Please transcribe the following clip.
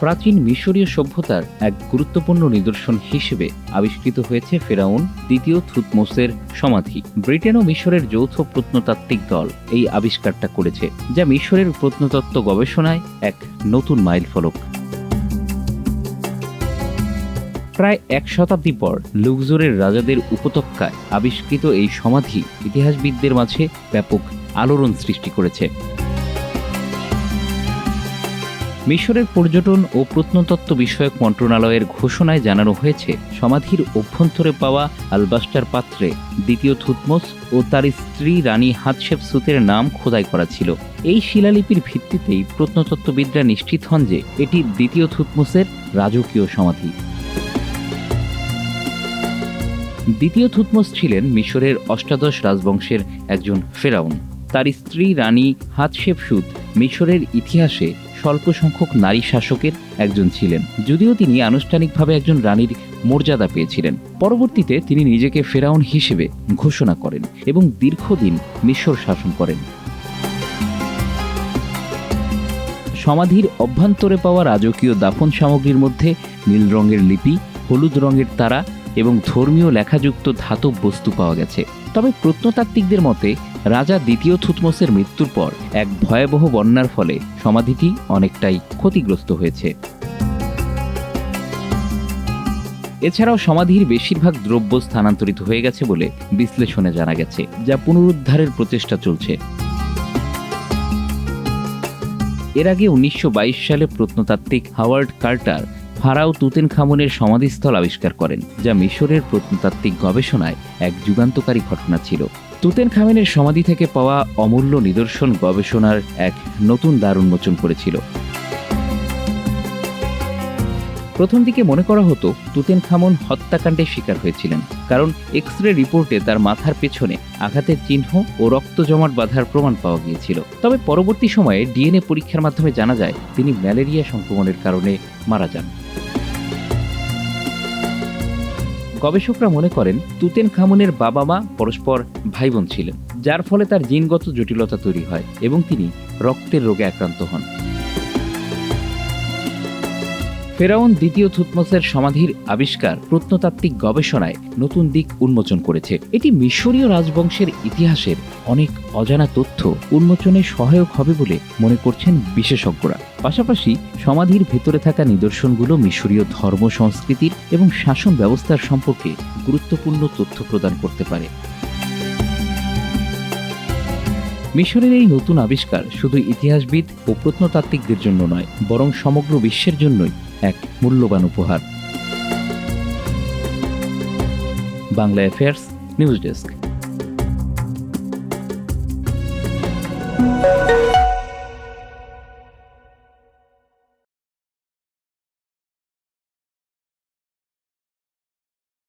প্রাচীন মিশরীয় সভ্যতার এক গুরুত্বপূর্ণ নিদর্শন হিসেবে আবিষ্কৃত হয়েছে ফেরাউন দ্বিতীয় থুতমোসের সমাধি। ব্রিটেন ও মিশরের যৌথ প্রত্নতাত্ত্বিক দল এই আবিষ্কারটা করেছে, যা মিশরের প্রত্নতত্ত্ব গবেষণায় এক নতুন মাইলফলক। প্রায় এক শতাব্দী পর লুকজোরের রাজাদের উপত্যকায় আবিষ্কৃত এই সমাধি ইতিহাসবিদদের মাঝে ব্যাপক আলোড়ন সৃষ্টি করেছে। মিশরের পর্যটন ও প্রত্নতত্ত্ব বিষয়ক মন্ত্রণালয়ের ঘোষণায় জানানো হয়েছে, সমাধির অভ্যন্তরে পাওয়া আলবাস্টার পাত্রে দ্বিতীয় থুতমোস ও তার স্ত্রী রানী হাতশেপ সুতের নাম খোদাই করা ছিল। এই শিলালিপির ভিত্তিতেই প্রত্নতত্ত্ববিদরা নিশ্চিত হন যে এটি দ্বিতীয় থুতমোসের রাজকীয় সমাধি। দ্বিতীয় থুতমোস ছিলেন মিশরের অষ্টাদশ রাজবংশের একজন ফেরাউন। তার স্ত্রী রানী হাতশেপসুত মিশরের ইতিহাসে স্বল্প সংখ্যক নারী শাসকের একজন ছিলেন। যদিও তিনি আনুষ্ঠানিকভাবে একজন রানীর মর্যাদা পেয়েছিলেন। পরবর্তীতে তিনি নিজেকে ফেরাউন হিসেবে ঘোষণা করেন এবং দীর্ঘদিন মিশর শাসন করেন। সমাধির অভ্যন্তরে পাওয়া রাজকীয় দাফন সামগ্রীর মধ্যে নীল রঙের লিপি, হলুদ রঙের তারা এবং ধর্মীয় লেখাযুক্ত ধাতব বস্তু পাওয়া গেছে। তবে প্রত্নতাত্ত্বিকদের মতে, রাজা দ্বিতীয় থুতমোসের মৃত্যুর পর এক ভয়াবহ বন্যার ফলে সমাধিটি অনেকটাই ক্ষতিগ্রস্ত হয়েছে। এছাড়াও সমাধির বেশিরভাগ দ্রব্য স্থানান্তরিত হয়ে গেছে বলে বিশ্লেষণে জানা গেছে, যা পুনরুদ্ধারের প্রচেষ্টা চলছে। এর আগে উনিশশো বাইশ সালে প্রত্নতাত্ত্বিক হাওয়ার্ড কার্টার ফারাও তুতেন খামুনের সমাধিস্থল আবিষ্কার করেন, যা মিশরের প্রত্নতাত্ত্বিক গবেষণায় এক যুগান্তকারী ঘটনা ছিল। তুতেন খামেনের সমাধি থেকে পাওয়া অমূল্য নিদর্শন গবেষণার এক নতুন দ্বার উন্মোচন করেছিল। প্রথম দিকে মনে করা হতো তুতেন খামন হত্যাকাণ্ডের শিকার হয়েছিলেন, কারণ এক্স রে রিপোর্টে তার মাথার পেছনে আঘাতের চিহ্ন ও রক্ত জমাট বাঁধার প্রমাণ পাওয়া গিয়েছিল। তবে পরবর্তী সময়ে ডিএনএ পরীক্ষার মাধ্যমে জানা যায়, তিনি ম্যালেরিয়া সংক্রমণের কারণে মারা যান। গবেষকরা মনে করেন তুতেন খামুনের বাবা মা পরস্পর ভাই বোন ছিলেন, যার ফলে তার জিনগত জটিলতা তৈরি হয় এবং তিনি রক্তের রোগে আক্রান্ত হন। ফেরাউন দ্বিতীয় থুতমসের সমাধির আবিষ্কার প্রত্নতাত্ত্বিক গবেষণায় নতুন দিক উন্মোচন করেছে। এটি মিশরীয় রাজবংশের ইতিহাসের অনেক অজানা তথ্য উন্মোচনে সহায়ক হবে বলে মনে করছেন বিশেষজ্ঞরা। পাশাপাশি সমাধির ভেতরে থাকা নিদর্শনগুলো মিশরীয় ধর্ম সংস্কৃতির এবং শাসন ব্যবস্থার সম্পর্কে গুরুত্বপূর্ণ তথ্য প্রদান করতে পারে। মিশরের এই নতুন আবিষ্কার শুধু ইতিহাসবিদ ও প্রত্নতাত্ত্বিকদের জন্য নয়, বরং সমগ্র বিশ্বের জন্যই এক মূল্যবান উপহার। Bangla affairs news desk